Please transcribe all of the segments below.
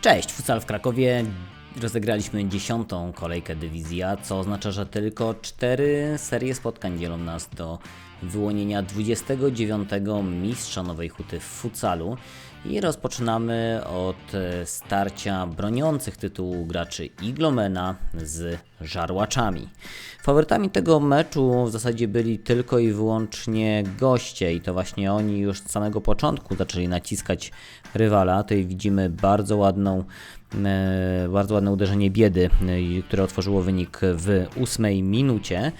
Cześć, Futsal w Krakowie. Rozegraliśmy dziesiątą kolejkę dywizji A, co oznacza, że tylko cztery serie spotkań dzielą nas do wyłonienia 29 mistrza Nowej Huty w futsalu. I rozpoczynamy od e, starcia broniących tytułu graczy Iglomena z Żarłaczami. Faworytami tego meczu w zasadzie byli tylko i wyłącznie goście i to właśnie oni już z samego początku zaczęli naciskać rywala. Tutaj widzimy bardzo ładną e, bardzo ładne uderzenie biedy, e, które otworzyło wynik w ósmej minucie,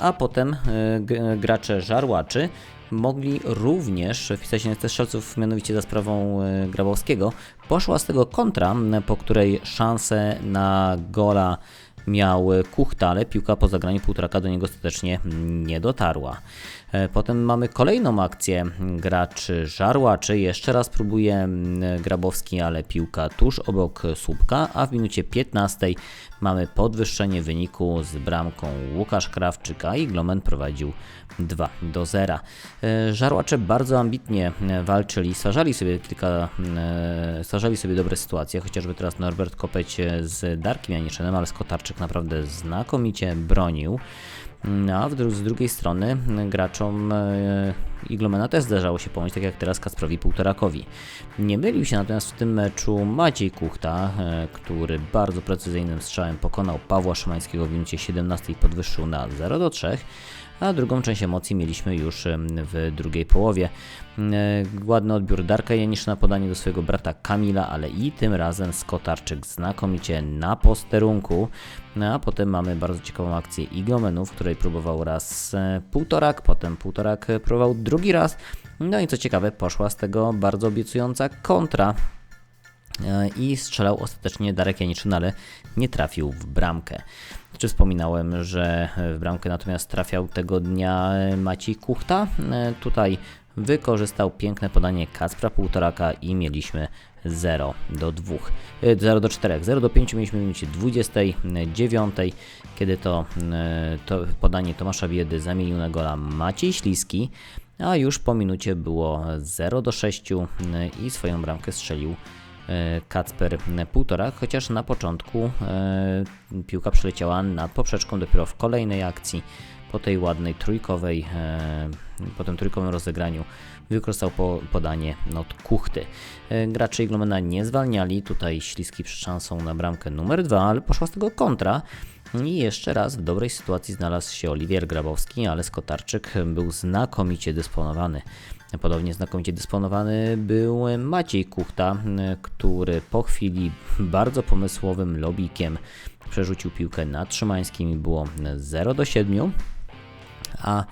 a potem e, g- gracze żarłaczy mogli również wpisać na strzelców, mianowicie za sprawą e, Grabowskiego. Poszła z tego kontra, po której szansę na gola miał Kuchta, ale piłka po zagraniu półtoraka do niego ostatecznie nie dotarła. E, Potem mamy kolejną akcję graczy żarłaczy. Jeszcze raz próbuje Grabowski, ale piłka tuż obok słupka, a w minucie 15 mamy podwyższenie wyniku z bramką Łukasz Krawczyka i Glomen prowadził 2 do 0. E, Żarłacze bardzo ambitnie e, walczyli, stwarzali sobie kilka, stwarzali sobie dobre sytuacje, chociażby teraz Norbert Kopeć z Darkiem Janiszynem, ale Skotarczyk naprawdę znakomicie bronił. No, a dru- z drugiej strony y, graczom e, Iglomena też zdarzało się pomóc, tak jak teraz Kasprowi Półtorakowi. Nie mylił się natomiast w tym meczu Maciej Kuchta, e, który bardzo precyzyjnym strzałem pokonał Pawła Szymańskiego w minucie 17 i podwyższył na 0 do 3 a drugą część emocji mieliśmy już w drugiej połowie. E, Ładny odbiór Darka Janiszyna, podanie do swojego brata Kamila, ale i tym razem Skotarczyk znakomicie na posterunku. No, a potem mamy bardzo ciekawą akcję Iglomenu, w której próbował raz e, półtorak, potem półtorak e, próbował drugi raz. No i co ciekawe, poszła z tego bardzo obiecująca kontra E, i strzelał ostatecznie Darek Janiczyn, ale nie trafił w bramkę. Czy wspominałem, że w bramkę natomiast trafiał tego dnia Maciej Kuchta? E, Tutaj wykorzystał piękne podanie Kacpra Półtoraka i mieliśmy 0 do 2, e, 0 do 4, 0 do 5 mieliśmy w minucie 29, kiedy to, e, to podanie Tomasza Biedy zamienił na gola Maciej Śliski, a już po minucie było 0 do 6 e, i swoją bramkę strzelił e, Kacper półtora, chociaż na początku e, piłka przyleciała nad poprzeczką dopiero w kolejnej akcji po tej ładnej trójkowej, e, po tym trójkowym rozegraniu wykorzystał po, podanie not kuchty. E, gracze Iglomena nie zwalniali, tutaj śliski przed szansą na bramkę numer dwa, ale poszła z tego kontra. I jeszcze raz w dobrej sytuacji znalazł się Oliwier Grabowski, ale Skotarczyk był znakomicie dysponowany. Podobnie znakomicie dysponowany był Maciej Kuchta, który po chwili bardzo pomysłowym lobikiem przerzucił piłkę nad Szymańskim i było 0 do 7. A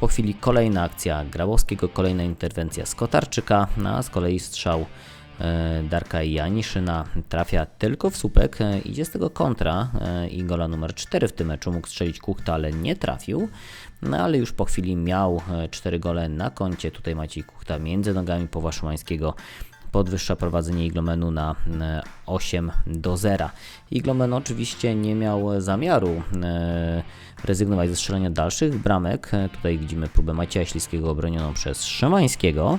po chwili kolejna akcja Grabowskiego, kolejna interwencja Skotarczyka, a z kolei strzał e, Darka Janiszyna trafia tylko w słupek, e, idzie z tego kontra e, i gola numer 4 w tym meczu mógł strzelić Kuchta, ale nie trafił. No ale już po chwili miał 4 gole na koncie. Tutaj Maciej Kuchta między nogami Pawła Szymańskiego podwyższa prowadzenie Iglomenu na e, 8 do 0. Iglomen oczywiście nie miał zamiaru e, rezygnować ze strzelania dalszych bramek. E, Tutaj widzimy próbę Macieja Śliskiego obronioną przez Szymańskiego.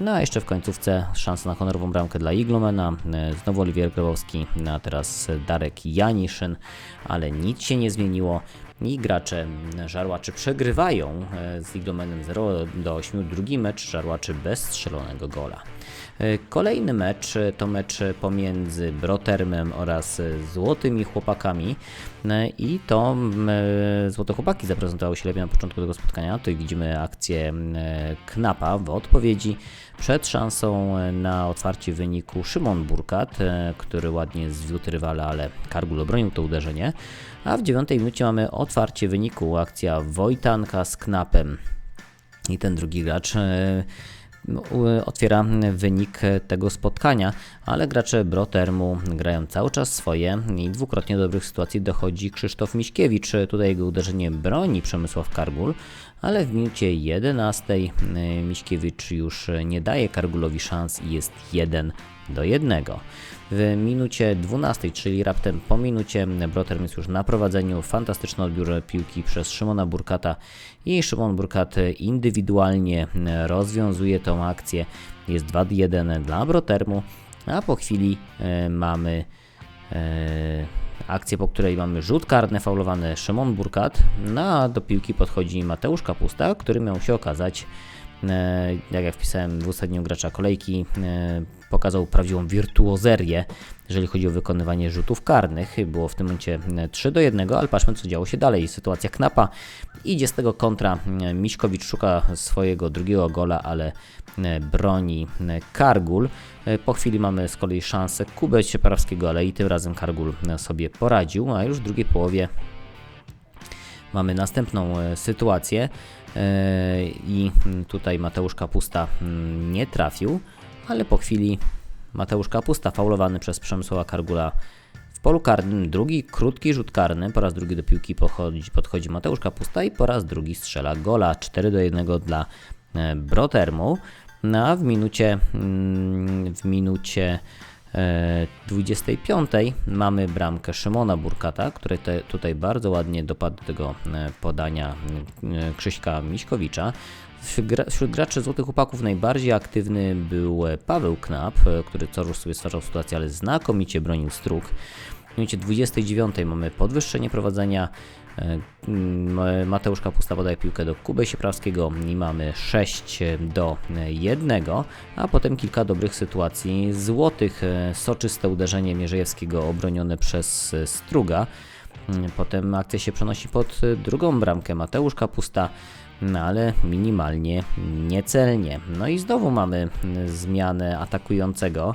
No a jeszcze w końcówce szansa na honorową bramkę dla Iglomena. E, Znowu Oliwier Grabowski, no a teraz Darek Janiszyn, ale nic się nie zmieniło. I gracze Żarłaczy przegrywają e, z Iglomenem 0 do 8. Drugi mecz Żarłaczy bez strzelonego gola. E, Kolejny mecz e, to mecz pomiędzy Brotermem oraz Złotymi Chłopakami i to Złote Chłopaki zaprezentowały się lepiej na początku tego spotkania. Tutaj widzimy akcję Knapa w odpowiedzi przed szansą na otwarcie wyniku Szymon Burkat, który ładnie zwiódł rywala, ale Kargul obronił to uderzenie. A w dziewiątej minucie mamy otwarcie wyniku, akcja Wojtanka z Knapem i ten drugi gracz e, otwiera wynik tego spotkania, ale gracze Brotermu grają cały czas swoje i dwukrotnie do dobrych sytuacji dochodzi Krzysztof Miśkiewicz. Tutaj jego uderzenie broni Przemysław Kargul, ale w minucie 11 y, Miśkiewicz już nie daje Kargulowi szans i jest 1 do 1. W minucie 12, czyli raptem po minucie, Broterm jest już na prowadzeniu. Fantastyczny odbiór piłki przez Szymona Burkata i Szymon Burkat indywidualnie rozwiązuje tą akcję. Jest 2-1 dla Brotermu. a po chwili e, mamy e, akcję, po której mamy rzut karny faulowany Szymon Burkat, no a do piłki podchodzi Mateusz Kapusta, który miał się okazać, e, jak ja wpisałem w uzasadnieniu gracza kolejki, e, pokazał prawdziwą wirtuozerię, jeżeli chodzi o wykonywanie rzutów karnych. Było w tym momencie e, 3 do 1, ale patrzmy co działo się dalej. Sytuacja knapa, idzie z tego kontra, e, Miśkowicz szuka swojego drugiego gola, ale e, broni e, Kargul. E, Po chwili mamy z kolei szansę Kubę Sieparawskiego, ale i tym razem Kargul e, sobie poradził, a już w drugiej połowie mamy następną e, sytuację e, i tutaj Mateusz Kapusta nie trafił, ale po chwili Mateusz Kapusta faulowany przez Przemysława Kargula w polu karnym, drugi krótki rzut karny, po raz drugi do piłki podchodzi, podchodzi Mateusz Kapusta i po raz drugi strzela gola 4 do 1 dla e, Brotermu. No a w minucie, mm, w minucie e, 25 mamy bramkę Szymona Burkata, który te, tutaj bardzo ładnie dopadł do tego e, podania e, Krzyśka Miśkowicza. Wśród gra- Wśród graczy Złotych Chłopaków najbardziej aktywny był e, Paweł Knap, e, który co rusz sobie stwarzał sytuację, ale znakomicie bronił struk. W minucie 29 mamy podwyższenie prowadzenia. e, Mateusz Kapusta podaje piłkę do Kuby Sieprawskiego i mamy 6 do 1, a potem kilka dobrych sytuacji złotych. Soczyste uderzenie Mierzejewskiego obronione przez Struga. Mm, Potem akcja się przenosi pod drugą bramkę Mateusz Kapusta, no ale minimalnie niecelnie. No i znowu mamy mm, zmianę atakującego.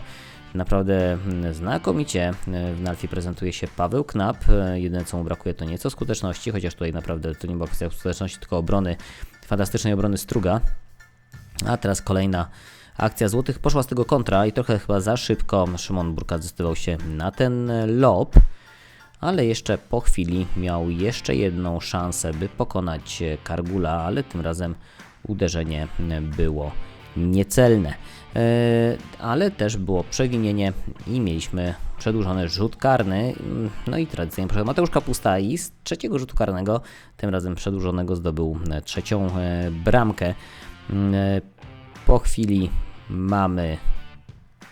Naprawdę mm, znakomicie e, w Nalfie prezentuje się Paweł Knap. Jedyne co mu brakuje to nieco skuteczności, chociaż tutaj naprawdę to nie była kwestia skuteczności, tylko obrony, fantastycznej obrony Struga. A teraz kolejna akcja złotych poszła z tego kontra i trochę chyba za szybko Szymon Burka zdecydował się na ten lob, ale jeszcze po chwili miał jeszcze jedną szansę, by pokonać Kargula, ale tym razem uderzenie było niecelne. E, Ale też było przewinienie i mieliśmy przedłużony rzut karny. No i tradycyjnie proszę Mateusz Kapusta i z trzeciego rzutu karnego, tym razem przedłużonego zdobył trzecią e, bramkę. E, Po chwili mamy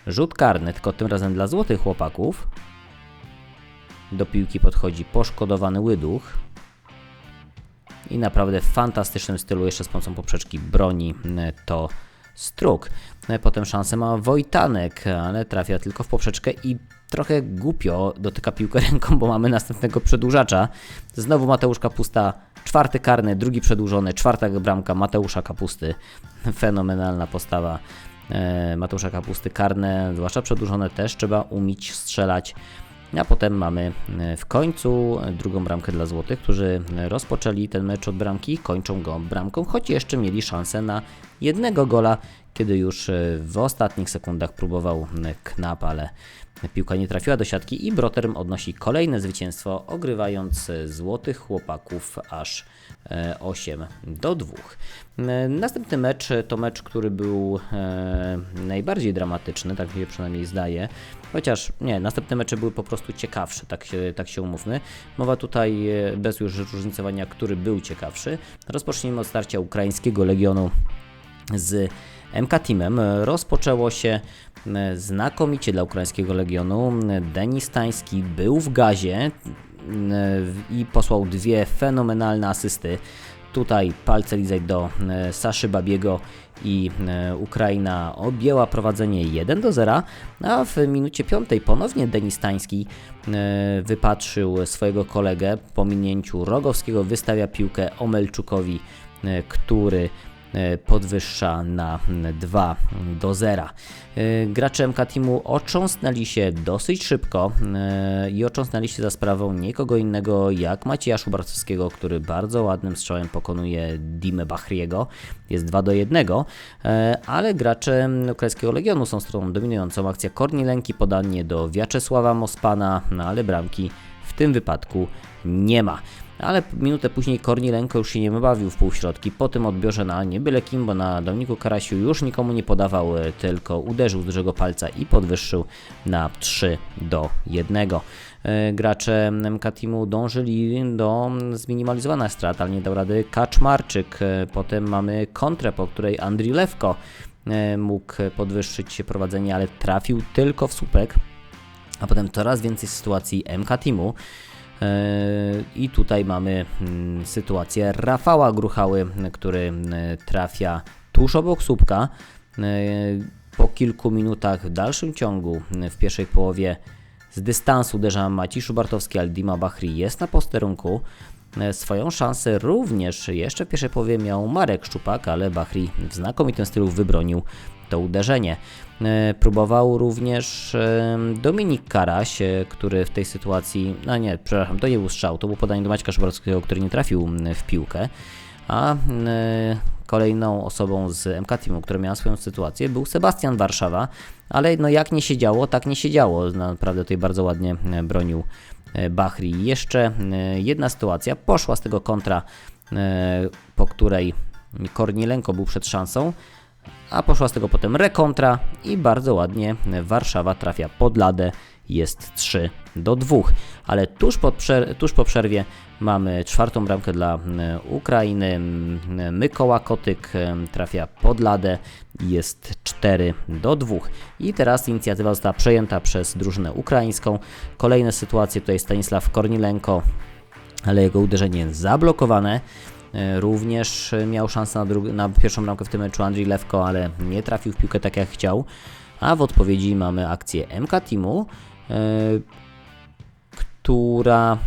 rzut karny, tylko tym razem dla złotych chłopaków. Do piłki podchodzi poszkodowany łyduch. I naprawdę w fantastycznym stylu, jeszcze z pomocą poprzeczki broni e, to Struk. E, Potem szansę ma Wojtanek, ale trafia tylko w poprzeczkę i trochę głupio dotyka piłkę ręką, bo mamy następnego przedłużacza. Znowu Mateusz Kapusta, czwarty karny, drugi przedłużony, czwarta bramka Mateusza Kapusty. Fenomenalna postawa e, Mateusza Kapusty. Karne, zwłaszcza przedłużone też trzeba umieć strzelać. A potem mamy e, w końcu drugą bramkę dla Złotych, którzy rozpoczęli ten mecz od bramki, kończą go bramką, choć jeszcze mieli szansę na jednego gola, kiedy już e, w ostatnich sekundach próbował e, Knap, ale piłka nie trafiła do siatki i Broterm odnosi kolejne zwycięstwo, ogrywając e, Złotych Chłopaków aż e, 8 do 2. E, Następny mecz e, to mecz, który był e, najbardziej dramatyczny, tak mi się przynajmniej zdaje. Chociaż nie, następne mecze były po prostu ciekawsze, tak się, tak się umówmy. Mowa tutaj e, bez już różnicowania, który był ciekawszy. Rozpocznijmy od starcia ukraińskiego legionu z MK Teamem. Rozpoczęło się znakomicie dla ukraińskiego legionu. Denis Stański był w gazie i posłał dwie fenomenalne asysty. Tutaj palce lizać do Saszy Babiego i Ukraina objęła prowadzenie 1 do 0, a w minucie piątej ponownie Denis Stański e, wypatrzył swojego kolegę po minięciu Rogowskiego, wystawia piłkę Omelczukowi, który podwyższa na 2 do 0. E, Gracze MK Teamu otrząsnęli się dosyć szybko e, i otrząsnęli się za sprawą nikogo innego jak Macieja Szubarcowskiego, który bardzo ładnym strzałem pokonuje Dimę Bachriego. Jest 2 do 1, e, ale gracze ukraińskiego Legionu są stroną dominującą. Akcja Kornilenki, podanie do Wiaczesława Mospana, no ale bramki w tym wypadku nie ma. Ale minutę później Kornilenko już się nie bawił w półśrodki. Po tym odbiorze na nie byle kim, bo na Dominiku Karasiu już nikomu nie podawał, e, tylko uderzył z dużego palca i podwyższył na 3 do 1. E, Gracze MK Teamu dążyli do zminimalizowania strat, ale nie dał rady Kaczmarczyk. E, Potem mamy kontrę, po której Andrii Lewko mógł podwyższyć prowadzenie, ale trafił tylko w słupek. A potem coraz więcej sytuacji MK Teamu. E, I tutaj mamy mm, sytuację Rafała Gruchały, który e, trafia tuż obok słupka. E, Po kilku minutach w dalszym ciągu, w pierwszej połowie z dystansu uderza Maciej Szubartowski, ale Dima Bahri jest na posterunku. Swoją szansę również jeszcze w pierwszej połowie miał Marek Szczupak, ale Bahri w znakomitym stylu wybronił to uderzenie. E, Próbował również e, Dominik Karaś, e, który w tej sytuacji, no nie, przepraszam, to nie był strzał, to było podanie do Maćka Szubarowskiego, który nie trafił w piłkę, a kolejną osobą z MK Teamu, która miała swoją sytuację, był Sebastian Warszawa, ale no jak nie się działo, tak nie się działo. Naprawdę tutaj bardzo ładnie bronił Bahri. Jeszcze jedna sytuacja, poszła z tego kontra, po której Kornielenko był przed szansą, a poszła z tego potem rekontra i bardzo ładnie Warszawa trafia pod ladę. Jest 3 do 2, ale tuż, pod tuż po przerwie mamy czwartą bramkę dla m, Ukrainy. Mykoła Kotyk em, trafia pod ladę. Jest 4 do 2. I teraz inicjatywa została przejęta przez drużynę ukraińską. Kolejne sytuacje tutaj Stanisław Kornilenko, ale jego uderzenie zablokowane. E, Również miał szansę na, na pierwszą bramkę w tym meczu Andrzej Lewko, ale nie trafił w piłkę tak jak chciał. A w odpowiedzi mamy akcję MK Teamu, e, która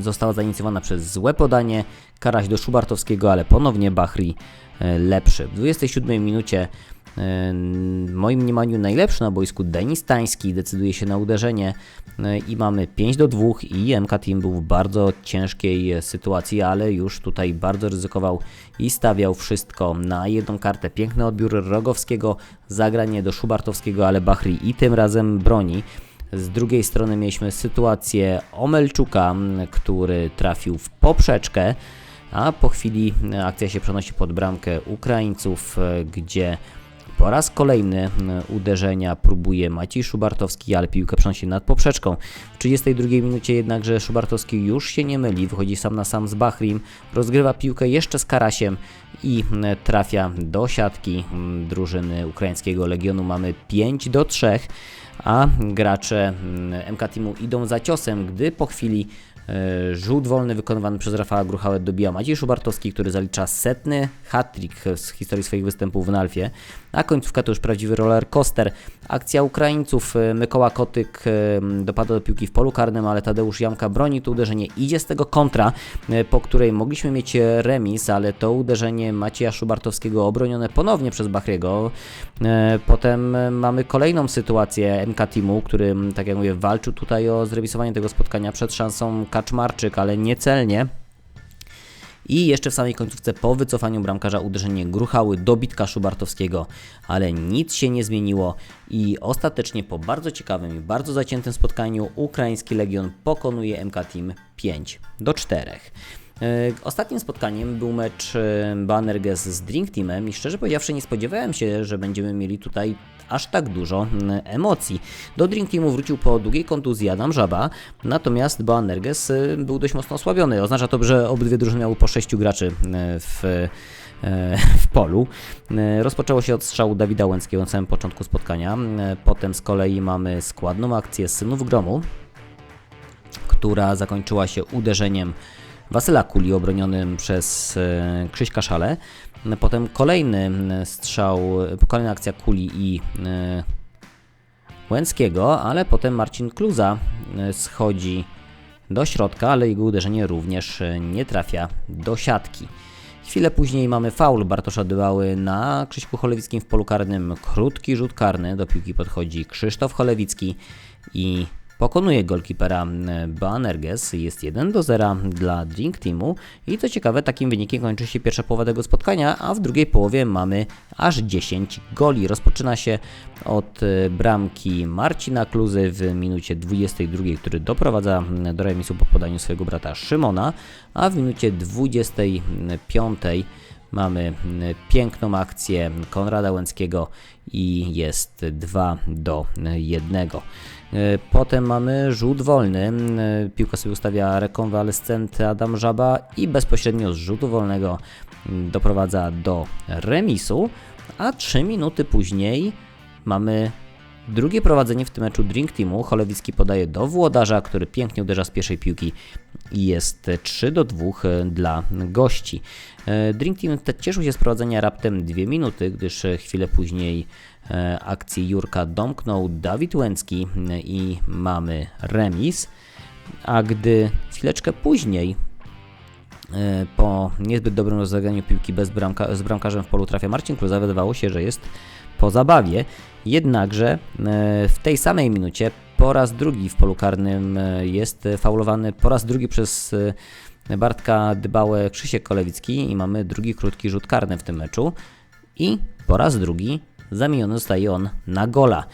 została zainicjowana przez złe podanie. Karaś do Szubartowskiego, ale ponownie Bahri e, lepszy. W 27 minucie w moim mniemaniu najlepszy na boisku Denis Tański decyduje się na uderzenie e, i mamy 5 do 2 i MK Team był w bardzo ciężkiej e, sytuacji, ale już tutaj bardzo ryzykował i stawiał wszystko na jedną kartę. Piękny odbiór Rogowskiego, zagranie do Szubartowskiego, ale Bahri i tym razem broni. Z drugiej strony mieliśmy sytuację Omelczuka, który trafił w poprzeczkę, a po chwili e, akcja się przenosi pod bramkę Ukraińców, gdzie po raz kolejny m, uderzenia próbuje Maciej Szubartowski, ale piłkę przenosi nad poprzeczką. W 32 minucie jednakże Szubartowski już się nie myli, wychodzi sam na sam z Bahrim, rozgrywa piłkę jeszcze z Karasiem i m, trafia do siatki m, drużyny ukraińskiego Legionu. Mamy 5 do 3 a gracze mm, MK Teamu idą za ciosem, gdy po chwili rzut wolny wykonywany przez Rafała Gruchałę dobija Maciej Szubartowski, który zalicza setny hat-trick z historii swoich występów w Nalfie, a końcówka to już prawdziwy roller coaster. Akcja Ukraińców, e, Mykoła Kotyk e, dopada do piłki w polu karnym, ale Tadeusz Jamka broni to uderzenie, idzie z tego kontra, e, po której mogliśmy mieć remis, ale to uderzenie Macieja Szubartowskiego obronione ponownie przez Bachriego. E, Potem e, mamy kolejną sytuację MK Teamu, który, tak jak mówię, walczył tutaj o zremisowanie tego spotkania przed szansą Kaczmarczyk, ale niecelnie. I jeszcze w samej końcówce po wycofaniu bramkarza uderzenie gruchały dobitka Szubartowskiego, ale nic się nie zmieniło i ostatecznie po bardzo ciekawym i bardzo zaciętym spotkaniu ukraiński Legion pokonuje MK Team 5 do 4. E, Ostatnim spotkaniem był mecz e, Banerges z Drink Teamem i szczerze powiedziawszy nie spodziewałem się, że będziemy mieli tutaj aż tak dużo emocji. Do Drink Teamu wrócił po długiej kontuzji Adam Żaba, natomiast Banerges e, był dość mocno osłabiony. Oznacza to, że obydwie drużyny miały po sześciu graczy w w polu. Rozpoczęło się od strzału Dawida Łęckiego na samym początku spotkania. Potem z kolei mamy składną akcję Synów Gromu, która zakończyła się uderzeniem Wasyla Kuli obronionym przez e, Krzyśka Szale. Potem kolejny strzał, kolejna akcja Kuli i e, Łęckiego, ale potem Marcin Kluza e, schodzi do środka, ale jego uderzenie również nie trafia do siatki. Chwilę później mamy faul Bartosza Dyłały na Krzyśku Cholewickim w polu karnym. Krótki rzut karny, do piłki podchodzi Krzysztof Cholewicki i pokonuje golkipera Banerges. Jest 1 do 0 dla Drink Teamu i co ciekawe, takim wynikiem kończy się pierwsza połowa tego spotkania, a w drugiej połowie mamy aż 10 goli. Rozpoczyna się od e, bramki Marcina Kluzy w minucie 22, który doprowadza do remisu po podaniu swojego brata Szymona, a w minucie 25 Mamy mm, piękną akcję Konrada Łęckiego i jest 2 do 1. Potem mamy rzut wolny. Piłka sobie ustawia rekonwalescent Adam Żaba i bezpośrednio z rzutu wolnego doprowadza do remisu, a 3 minuty później mamy drugie prowadzenie w tym meczu Drink Teamu. Cholewicki podaje do Włodarza, który pięknie uderza z pierwszej piłki i jest 3 do 2 dla gości. Drink Team cieszył się z prowadzenia raptem 2 minuty, gdyż chwilę później e, akcji Jurka domknął Dawid Łęcki i mamy remis. A gdy chwileczkę później E, po niezbyt dobrym rozegraniu piłki bez bramka, z bramkarzem w polu trafia Marcin Kluza, wydawało się, że jest po zabawie. Jednakże e, w tej samej minucie po raz drugi w polu karnym e, jest faulowany po raz drugi przez Bartka Dbałę Krzysiek Kolewicki i mamy drugi krótki rzut karny w tym meczu. I po raz drugi zamieniony zostaje on na gola.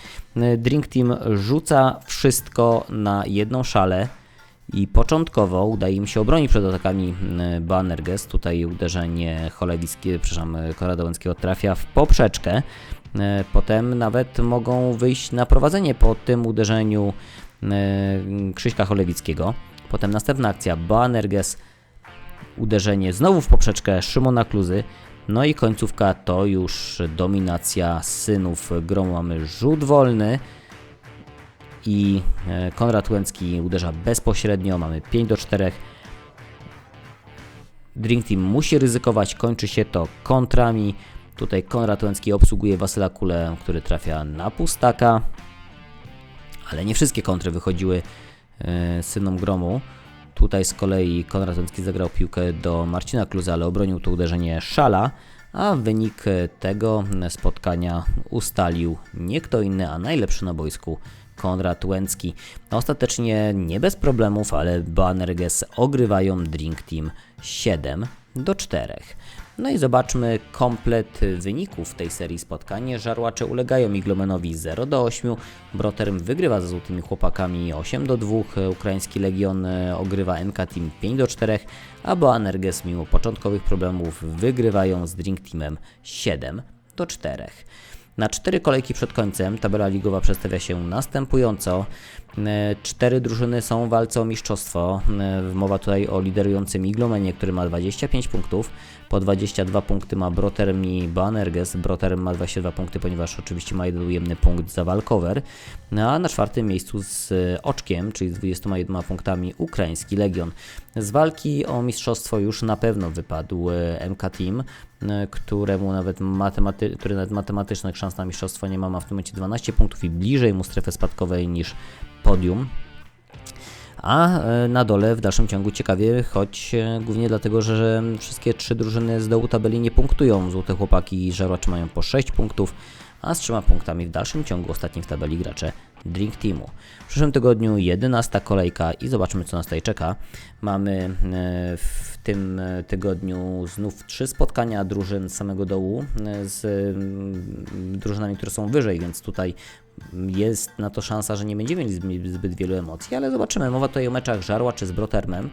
Drink Team rzuca wszystko na jedną szalę i początkowo udaje im się obronić przed atakami Banerges. Tutaj uderzenie Cholewickie, przepraszam, Konrada Łęckiego trafia w poprzeczkę. E, potem nawet mogą wyjść na prowadzenie po tym uderzeniu e, Krzyśka Cholewickiego. Potem następna akcja Banerges, uderzenie znowu w poprzeczkę Szymona Kluzy. No i końcówka to już dominacja synów gromu. Mamy rzut wolny i e, Konrad Łęcki uderza bezpośrednio, mamy 5 do 4. Drink Team musi ryzykować, kończy się to kontrami. Tutaj Konrad Łęcki obsługuje Wasyla Kulę, który trafia na pustaka, ale nie wszystkie kontry wychodziły e, synom Gromu. Tutaj z kolei Konrad Łęcki zagrał piłkę do Marcina Kluza, ale obronił to uderzenie Szala, a wynik tego spotkania ustalił nie kto inny, a najlepszy na boisku Konrad Łęcki. Ostatecznie nie bez problemów, ale Banerges ogrywają Drink Team 7 do 4. No i zobaczmy komplet wyników tej serii spotkań. Żarłacze ulegają Iglomenowi 0 do 8, Broterm wygrywa ze Złotymi Chłopakami 8 do 2, Ukraiński Legion ogrywa MK Team 5 do 4, a Boanerges mimo początkowych problemów wygrywają z Drink Teamem 7 do 4. Na cztery kolejki przed końcem tabela ligowa przedstawia się następująco. E, cztery drużyny są w walce o mistrzostwo. E, mowa tutaj o liderującym Iglomenie, który ma 25 punktów. Po 22 punkty ma Broterm i Banerges. Broterm ma 22 punkty, ponieważ oczywiście ma jeden ujemny punkt za walkover. No, a na czwartym miejscu z oczkiem, czyli z 21 punktami ukraiński Legion. Z walki o mistrzostwo już na pewno wypadł e, MK Team, któremu nawet, matematy który nawet matematycznych szans na mistrzostwo nie ma, ma w tym momencie 12 punktów i bliżej mu strefy spadkowej niż podium. A e, na dole w dalszym ciągu ciekawie, choć e, głównie dlatego, że wszystkie trzy drużyny z dołu tabeli nie punktują. Złote chłopaki i żarłacze mają po 6 punktów, a z trzema punktami w dalszym ciągu ostatni w tabeli gracze Drink Teamu. W przyszłym tygodniu 11 kolejka i zobaczmy co nas tutaj czeka. Mamy e, w tym tygodniu znów trzy spotkania drużyn z samego dołu z drużynami, które są wyżej, więc tutaj jest na to szansa, że nie będziemy mieli zbyt wielu emocji, ale zobaczymy. Mowa tutaj o meczach Żarła czy z Brotermem,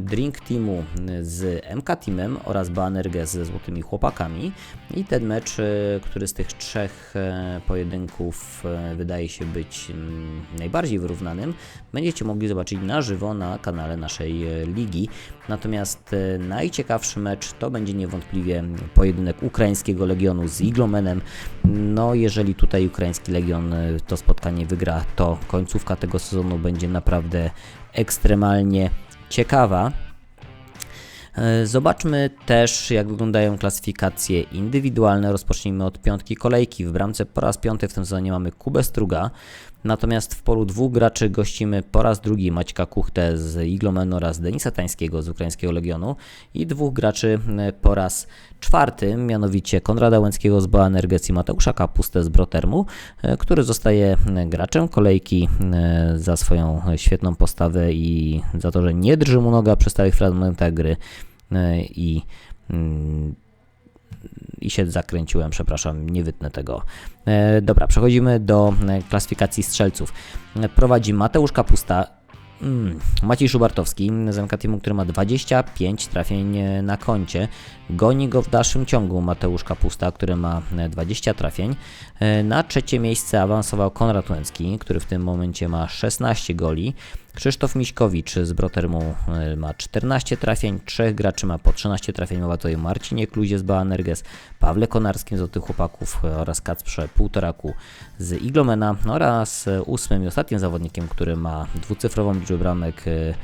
Drink Teamu z MK Teamem oraz Banerge ze Złotymi Chłopakami. I ten mecz, e, który z tych trzech e, pojedynków wydaje się być mm, najbardziej wyrównanym, będziecie mogli zobaczyć na żywo na kanale naszej ligi. Natomiast najciekawszy mecz to będzie niewątpliwie pojedynek ukraińskiego Legionu z Iglomenem. No, jeżeli tutaj ukraiński Legion to spotkanie wygra, to końcówka tego sezonu będzie naprawdę ekstremalnie ciekawa. Y, zobaczmy też, jak wyglądają klasyfikacje indywidualne. Rozpocznijmy od piątki kolejki. W bramce po raz piąty w tym sezonie mamy Kubę Struga, Natomiast w polu dwóch graczy gościmy po raz drugi Maćka Kuchtę z Iglomen oraz Denisa Tańskiego z Ukraińskiego Legionu i dwóch graczy e, po raz czwarty, mianowicie Konrada Łęckiego z Boanerges i Mateusza Kapustę z Brotermu, e, który zostaje e, graczem kolejki za swoją świetną postawę i za to, że nie drży mu noga przy stałych fragmentach gry i mm, i się zakręciłem, przepraszam, nie wytnę tego. E, dobra, przechodzimy do e, klasyfikacji strzelców. Prowadzi Mateusz Kapusta Mm, Maciej Szubartowski z MK Teamu, który ma 25 trafień e, na koncie. Goni go w dalszym ciągu Mateusz Kapusta, który ma e, 20 trafień. Na trzecie miejsce awansował Konrad Łęcki, który w tym momencie ma 16 goli. Krzysztof Miśkowicz z Brotermu e, ma 14 trafień, trzech graczy ma po 13 trafień, mowa tutaj o Marcinie Kluzie z Banerges, Pawle Konarskim z Złotych Chłopaków oraz Kacprze Półtoraku z Iglomena oraz ósmym i ostatnim zawodnikiem, który ma dwucyfrową liczbę bramek e,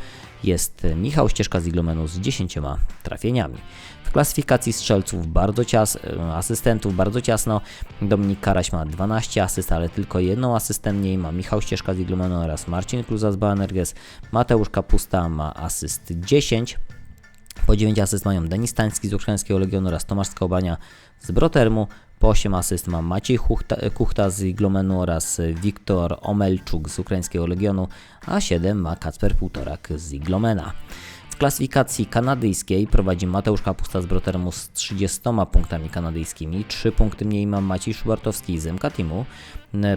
jest Michał Ścieżka z Iglomenu z 10 trafieniami. W klasyfikacji strzelców bardzo cias, e, asystentów bardzo ciasno. Dominik Karaś ma 12 asyst, ale tylko jedną asystę mniej ma Michał Ścieżka z Iglomenu oraz Marcin Kluza z Banerges. Mateusz Kapusta ma asyst 10. Po 9 asyst mają Denis Stański z Ukraińskiego Legionu oraz Tomasz Skałbania z Brotermu. Po 8 asyst ma Maciej Huchta, Kuchta z Iglomenu oraz Wiktor Omelczuk z Ukraińskiego Legionu, a 7 ma Kacper Półtorak z Iglomena. W klasyfikacji kanadyjskiej prowadzi Mateusz Kapusta z Brotermu z 30 punktami kanadyjskimi. 3 punkty mniej ma Maciej Szubartowski z MK Teamu.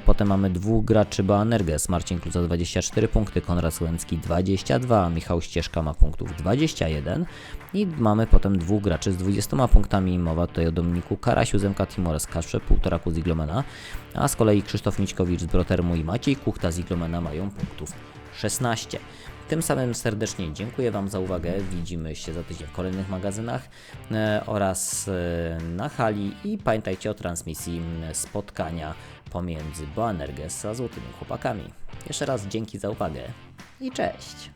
Potem mamy dwóch graczy Banerges. Marcin Kluza 24 punkty, Konrad Słęcki 22, Michał Ścieżka ma punktów 21. I mamy potem dwóch graczy z 20 punktami. Mowa tutaj o Dominiku Karasiu z MK Teamu oraz Kasprze Półtoraku z Iglomena. A z kolei Krzysztof Mićkowicz z Brotermu i Maciej Kuchta z Iglomena mają punktów 16. Tym samym serdecznie dziękuję Wam za uwagę. Widzimy się za tydzień w kolejnych magazynach e, oraz e, na hali i pamiętajcie o transmisji spotkania pomiędzy Boanerges a Złotymi Chłopakami. Jeszcze raz dzięki za uwagę i cześć!